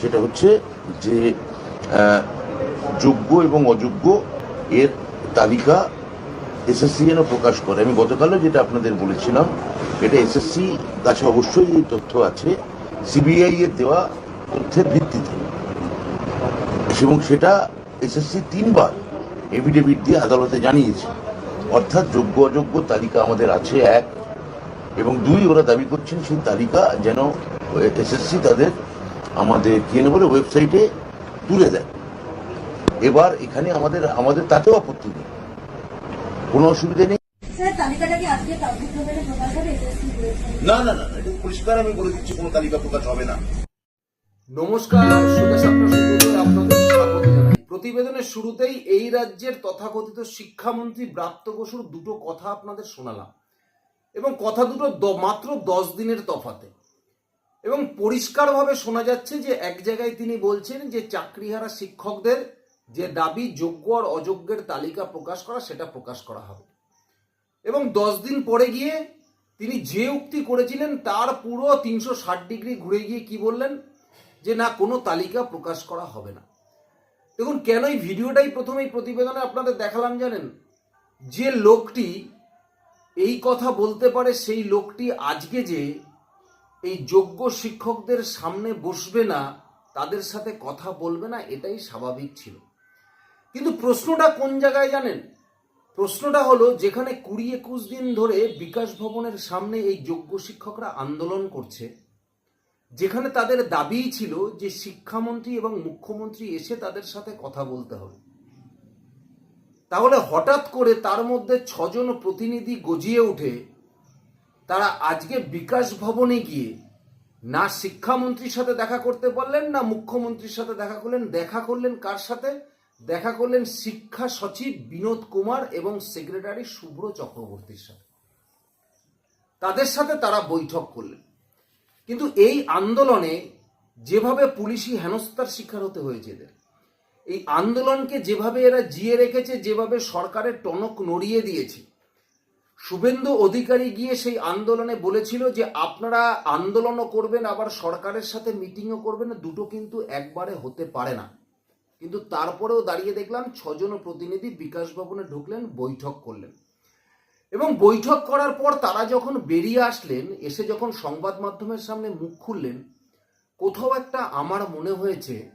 সেটা হচ্ছে যে যোগ্য এবং অযোগ্য এর তালিকা এসএসসি যেন প্রকাশ করে। আমি গতকালও যেটা আপনাদের বলেছিলাম, এটা এসএসসি কাছে অবশ্যই এই তথ্য আছে, সিবিআই এর দেওয়া তথ্যের ভিত্তিতে। এবং সেটা এসএসসি তিনবার এফিডেভিট দিয়ে আদালতে জানিয়েছে। অর্থাৎ যোগ্য, অযোগ্য তালিকা আমাদের আছে এক, এবং দুই ওরা দাবি করছেন সেই তালিকা যেন এসএসসি তাদের আমাদের কি বলে ওয়েবসাইটে তুলে দেয়। এবার এখানে আমাদের আমাদের তাতেও আপত্তি নেই। কোনো অসুবিধা নেই। না না না এটা পরিষ্কার আমি বলে দিচ্ছি কোনো তালিকা প্রকাশ হবে না। নমস্কার আপনাদের স্বাগত জানাই। প্রতিবেদনের শুরুতেই এই রাজ্যের তথাকথিত শিক্ষামন্ত্রী ব্রাত্য বসুর দুটো কথা আপনাদের শোনালাম। এবং কথা দুটো দ- মাত্র দশ দিনের তফাতে। এবং পরিষ্কারভাবে শোনা যাচ্ছে যে এক জায়গায় তিনি বলছেন যে চাকরিহারা শিক্ষকদের যে দাবি, যোগ্য আর অযোগ্যের তালিকা প্রকাশ করা, সেটা প্রকাশ করা হবে। এবং দশ দিন পরে গিয়ে তিনি যে উক্তি করেছিলেন, তার পুরো তিনশো ষাট ডিগ্রি ঘুরে গিয়ে কি বললেন? যে না, কোনো তালিকা প্রকাশ করা হবে না। দেখুন, কেন এই ভিডিওটাই প্রথমে এই প্রতিবেদনে আপনাদের দেখালাম জানেন? যে লোকটি এই কথা বলতে পারে সেই লোকটি আজকে যে এই যোগ্য শিক্ষকদের সামনে বসবে না, তাদের সাথে কথা বলবে না, এটাই স্বাভাবিক ছিল। কিন্তু প্রশ্নটা কোন জায়গায় জানেন? প্রশ্নটা হলো, যেখানে কুড়ি একুশ দিন ধরে বিকাশ ভবনের সামনে এই যোগ্য শিক্ষকরা আন্দোলন করছে, যেখানে তাদের দাবিই ছিল যে শিক্ষামন্ত্রী এবং মুখ্যমন্ত্রী এসে তাদের সাথে কথা বলতে হবে। তাহলে হঠাৎ করে তার মধ্যে ছজন প্রতিনিধি গজিয়ে উঠে তারা আজকে বিকাশ ভবনে গিয়ে না শিক্ষামন্ত্রীর সাথে দেখা করতে পারলেন, না মুখ্যমন্ত্রীর সাথে দেখা করলেন। দেখা করলেন কার সাথে? দেখা করলেন শিক্ষা সচিব বিনোদ কুমার এবং সেক্রেটারি শুভ্র চক্রবর্তীর সাথে। তাদের সাথে তারা বৈঠক করলেন। কিন্তু এই আন্দোলনে যেভাবে পুলিশি হেনস্থার শিকার হতে হয়েছে এদের, এই আন্দোলনকে যেভাবে এরা জিয়ে রেখেছে, যেভাবে সরকারের টনক নড়িয়ে দিয়েছে শুভেন্দু অধিকারী গিয়ে সেই আন্দোলনে বলেছিল যে আপনারা আন্দোলনও করবেন, আবার সরকারের সাথে মিটিংও করবেন, দুটো কিন্তু একবারে হতে পারে না। কিন্তু তারপরেও দাঁড়িয়ে দেখলাম ছজন প্রতিনিধি বিকাশ ভবনে ঢুকলেন, বৈঠক করলেন। এবং বৈঠক করার পর তারা যখন বেরিয়ে আসলেন, এসে যখন সংবাদ মাধ্যমের সামনে মুখ খুললেন, কোথাও একটা আমার মনে হয়েছে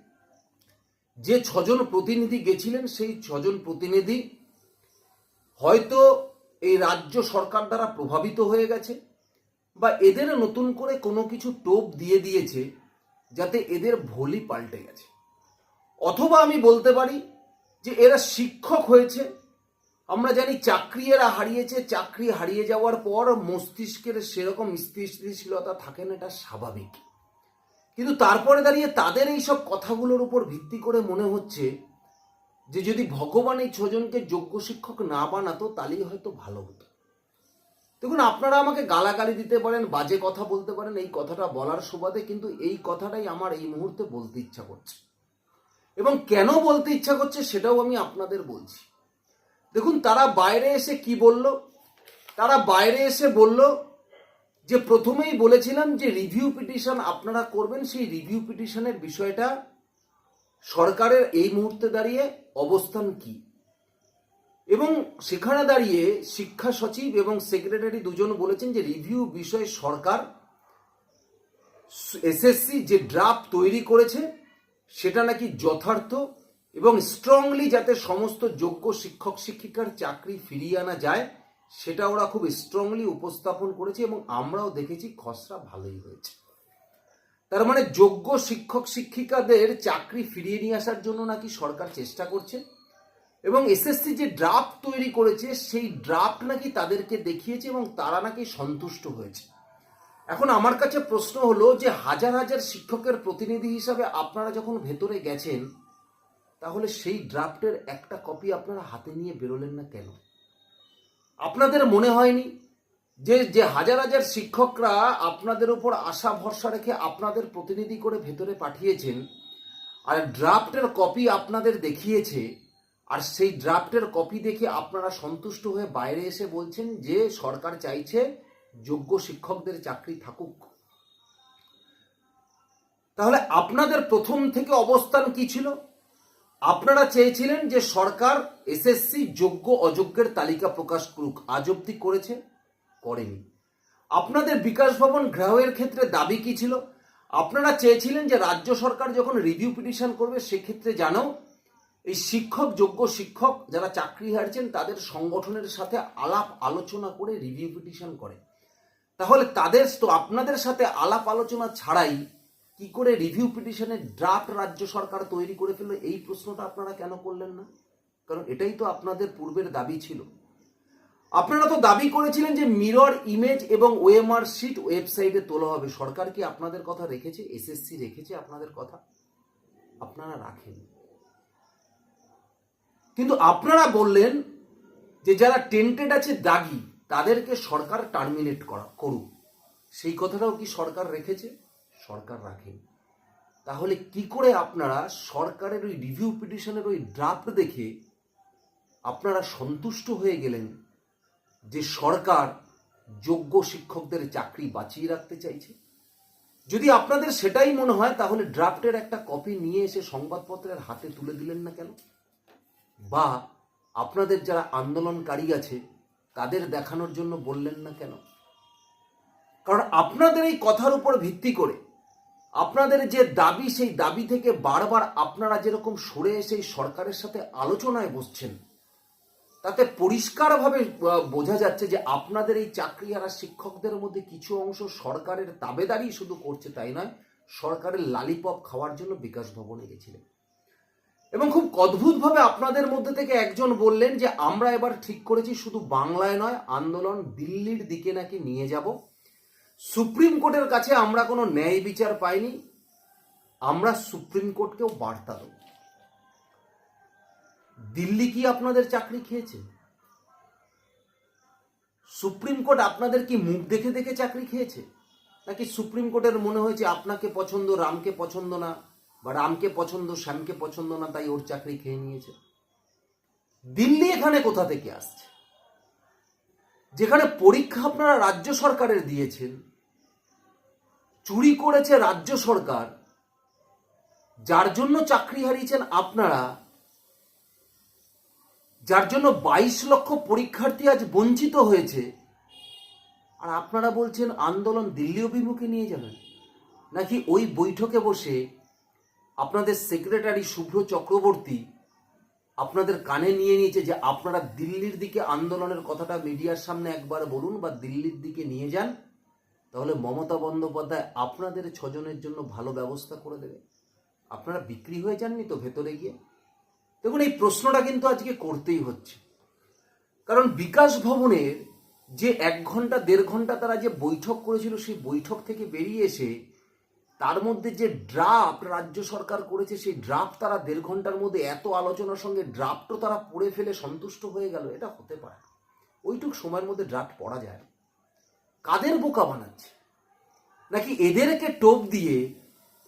যে ছজন প্রতিনিধি গেছিলেন, সেই ছজন প্রতিনিধি হয়তো এই রাজ্য সরকার দ্বারা প্রভাবিত হয়ে গেছে বা এদের নতুন করে কোনো কিছু টোপ দিয়ে দিয়েছে যাতে এদের ভলি পাল্টে গেছে। অথবা আমি বলতে পারি যে এরা শিক্ষক হয়েছে, আমরা জানি চাকরি এরা হারিয়েছে, চাকরি হারিয়ে যাওয়ার পর মস্তিষ্কের সেরকম স্থিতিশীলতা থাকে না, এটা স্বাভাবিক। কিন্তু তারপরে দাঁড়িয়ে তাদের এই সব কথাগুলোর উপর ভিত্তি করে মনে হচ্ছে যে যদি ভগবান এই ছজনকে যোগ্য শিক্ষক না বানাতো, তাহলেই হয়তো ভালো হতো। দেখুন, আপনারা আমাকে গালাগালি দিতে পারেন, বাজে কথা বলতে পারেন, এই কথাটা বলার সুবাদে কিন্তু এই কথাটাই আমার এই মুহূর্তে বলতে ইচ্ছা করছে। এবং কেন বলতে ইচ্ছা করছে সেটাও আমি আপনাদের বলছি। দেখুন, তারা বাইরে এসে কি বলল? তারা বাইরে এসে বলল যে প্রথমেই বলেছিলাম যে রিভিউ পিটিশন আপনারা করবেন, সেই রিভিউ পিটিশনের বিষয়টা সরকারের এই মুহূর্তে দাঁড়িয়ে অবস্থান কি? এবং সেখানে দাঁড়িয়ে শিক্ষা সচিব এবং সেক্রেটারি দুজন বলেছেন যে রিভিউ বিষয়ে সরকার এসএসসি যে ড্রাফট তৈরি করেছে, সেটা নাকি যথার্থ এবং স্ট্রংলি যাতে সমস্ত যোগ্য শিক্ষক শিক্ষিকার চাকরি ফিরিয়ে আনা যায়, সেটা ওরা খুব স্ট্রংলি উপস্থাপন করেছে এবং আমরাও দেখেছি খসড়া ভালোই হয়েছে। তার মানে যোগ্য শিক্ষক শিক্ষিকাদের চাকরি ফিরিয়ে নিয়ে আসার জন্য নাকি সরকার চেষ্টা করছে? এবং এসএসসি যে ড্রাফট তৈরি করেছে, সেই ড্রাফট নাকি তাদেরকে দেখিয়েছে এবং তারা নাকি সন্তুষ্ট হয়েছে? এখন আমার কাছে প্রশ্ন হলো যে হাজার হাজার শিক্ষকের প্রতিনিধি হিসাবে আপনারা যখন ভেতরে গেছেন, তাহলে সেই ড্রাফটের একটা কপি আপনারা হাতে নিয়ে বেরোলেন না কেন? আপনাদের মনে হয়নি যে যে হাজার হাজার শিক্ষকরা আপনাদের উপর আশা, ভরসা রেখে আপনাদের প্রতিনিধি করে ভেতরে পাঠিয়েছেন, আর ড্রাফটের কপি আপনাদের দেখিয়েছে, আর সেই ড্রাফটের কপি দেখে আপনারা সন্তুষ্ট হয়ে বাইরে এসে বলছেন যে সরকার চাইছে যোগ্য শিক্ষকদের চাকরি থাকুক। তাহলে আপনাদের প্রথম থেকে অবস্থান কি ছিল? আপনারা চেয়েছিলেন যে সরকার এসএসসি যোগ্য অযোগ্যের তালিকা প্রকাশ করুক। আজ অব্দি করেছে। করেনি। আপনাদের বিকাশ ভবন গ্রাহকের ক্ষেত্রে দাবি কি ছিল? আপনারা চেয়েছিলেন যে রাজ্য সরকার যখন রিভিউ পিটিশন করবে, সেক্ষেত্রে জানাও। এই শিক্ষক, যোগ্য শিক্ষক যারা চাকরি হারছেন, তাদের সংগঠনের সাথে আলাপ আলোচনা করে রিভিউ পিটিশন করে। তাহলে তাদের তো আপনাদের সাথে আলাপ আলোচনা ছাড়াই কি করে রিভিউ পিটিশনের ড্রাফট রাজ্য সরকার তৈরি করে ফেলল? এই প্রশ্নটা আপনারা কেন করলেন না? কারণ এটাই তো আপনাদের পূর্বের দাবি ছিল। আপনারা তো দাবি করেছিলেন যে মিরর, ইমেজ এবং ওএমআর শিট ওয়েবসাইটে তোলা হবে। সরকার কি আপনাদের কথা রেখেছে? এসএসসি রেখেছে আপনাদের কথা? আপনারা রাখেন। কিন্তু আপনারা বললেন যে যারা টেন্টেড আছে দাগি, তাদেরকে সরকার টার্মিনেট করা, করুক। সেই কথাটাও কি সরকার রেখেছে? সরকার রাখেন। তাহলে কি করে আপনারা সরকারের ওই রিভিউ পিটিশনের ওই ড্রাফট দেখে আপনারা সন্তুষ্ট হয়ে গেলেন? যে সরকার যোগ্য শিক্ষকদের চাকরি বাঁচিয়ে রাখতে চাইছে? যদি আপনাদের সেটাই মনে হয়, তাহলে ড্রাফটের একটা কপি নিয়ে এসে সংবাদপত্রের হাতে তুলে দিলেন না কেন? বা আপনাদের যারা আন্দোলনকারী আছে, তাদের দেখানোর জন্য বললেন না কেন? কারণ আপনাদের এই কথার উপর ভিত্তি করে, আপনাদের যে দাবি, সেই দাবি থেকে বারবার আপনারা যেরকম সরে এসে সরকারের সাথে আলোচনায় বসছেন তাতে পরিষ্কারভাবে বোঝা যাচ্ছে যে আপনাদের এই চাকরিহারা শিক্ষকদের মধ্যে কিছু অংশ সরকারের তাবেদারি শুধু করছে তাই নয়, সরকারের লালিপপ খাওয়ার জন্য বিকাশ ভবনে গেছিলেন। এবং খুব অদ্ভুতভাবে আপনাদের মধ্যে থেকে একজন বললেন যে, আমরা এবার ঠিক করেছি, শুধু বাংলায় নয়, আন্দোলন দিল্লির দিকে নাকি নিয়ে যাব। সুপ্রিম কোর্টের কাছে আমরা কোনো ন্যায় বিচার পাইনি। আমরা সুপ্রিম কোর্টকেও বার্তা দেব। দিল্লি কি আপনাদের চাকরি খেয়েছে? সুপ্রিম কোর্ট আপনাদের কি মুখ দেখে দেখে চাকরি খেয়েছে? নাকি সুপ্রিম কোর্টের মনে হয়েছে আপনাকে পছন্দ, রামকে পছন্দ না, বা রামকে পছন্দ, শ্যামকে পছন্দ না, তাই ওর চাকরি খেয়ে নিয়েছে? দিল্লি এখানে কোথা থেকে আসছে? যেখানে পরীক্ষা আপনারা রাজ্য সরকারের দিয়েছেন, চুরি করেছে রাজ্য সরকার, যার জন্য চাকরি হারিয়েছেন আপনারা যার জন্য বাইশ লক্ষ পরীক্ষার্থী আজ বঞ্চিত হয়েছে। আর আপনারা বলছেন, আন্দোলন দিল্লি অভিমুখে নিয়ে যাবেন? নাকি ওই বৈঠকে বসে আপনাদের সেক্রেটারি শুভ্র চক্রবর্তী আপনাদের কানে নিয়ে নিয়েছে যে আপনারা দিল্লির দিকে আন্দোলনের কথাটা মিডিয়ার সামনে একবার বলুন বা দিল্লির দিকে নিয়ে যান, তাহলে মমতা বন্দ্যোপাধ্যায় আপনাদের ছজনের জন্য ভালো ব্যবস্থা করে দেবে। আপনারা বিক্রি হয়ে যাননি তো ভেতরে গিয়ে? দেখুন, এই প্রশ্নটা কিন্তু আজকে করতেই হচ্ছে কারণ বিকাশ ভবনের যে এক ঘণ্টা, দেড় ঘণ্টা তারা যে বৈঠক করেছিল, সেই বৈঠক থেকে বেরিয়ে এসে তার মধ্যে যে ড্রাফট রাজ্য সরকার করেছে, সেই ড্রাফট তারা দেড় ঘণ্টার মধ্যে এত আলোচনার সঙ্গে ড্রাফটও তারা পড়ে ফেলে সন্তুষ্ট হয়ে গেল, এটা হতে পারে। ওইটুক সময়ের মধ্যে ড্রাফট পড়া যায়। কাদের বোকা বানাচ্ছে নাকি এদেরকে টোপ দিয়ে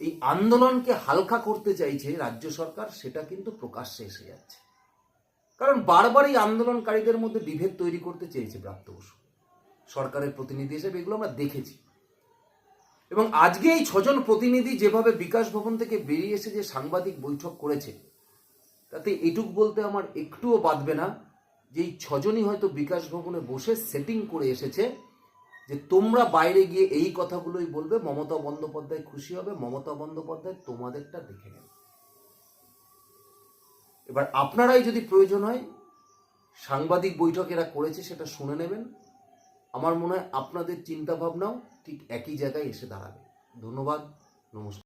এই আন্দোলনকে হালকা করতে চাইছে রাজ্য সরকার, সেটা কিন্তু প্রকাশ্যে এসে যাচ্ছে। কারণ বারবার এই আন্দোলনকারীদের মধ্যে বিভেদ তৈরি করতে চেয়েছে প্রাপ্ত বসু। সরকারের প্রতিনিধি হিসেবে এগুলো আমরা দেখেছি। এবং আজকে এই ছজন প্রতিনিধি যেভাবে বিকাশ ভবন থেকে বেরিয়ে এসে যে সাংবাদিক বৈঠক করেছে, তাতে এটুক বলতে আমার একটুও বাদবে না যে এই ছজনই হয়তো বিকাশ ভবনে বসে সেটিং করে এসেছে। যে তোমরা বাইরে গিয়ে এই কথাগুলোই বলবে, মমতা বন্দ্যোপাধ্যায় খুশি হবে, মমতা বন্দ্যোপাধ্যায় তোমাদেরটা দেখে নেবে। এবার আপনারাই যদি প্রয়োজন হয়, সাংবাদিক বৈঠক এরা করেছে সেটা শুনে নেবেন। আমার মনে হয় আপনাদের চিন্তাভাবনাও ঠিক একই জায়গায় এসে দাঁড়াবে। ধন্যবাদ, নমস্কার।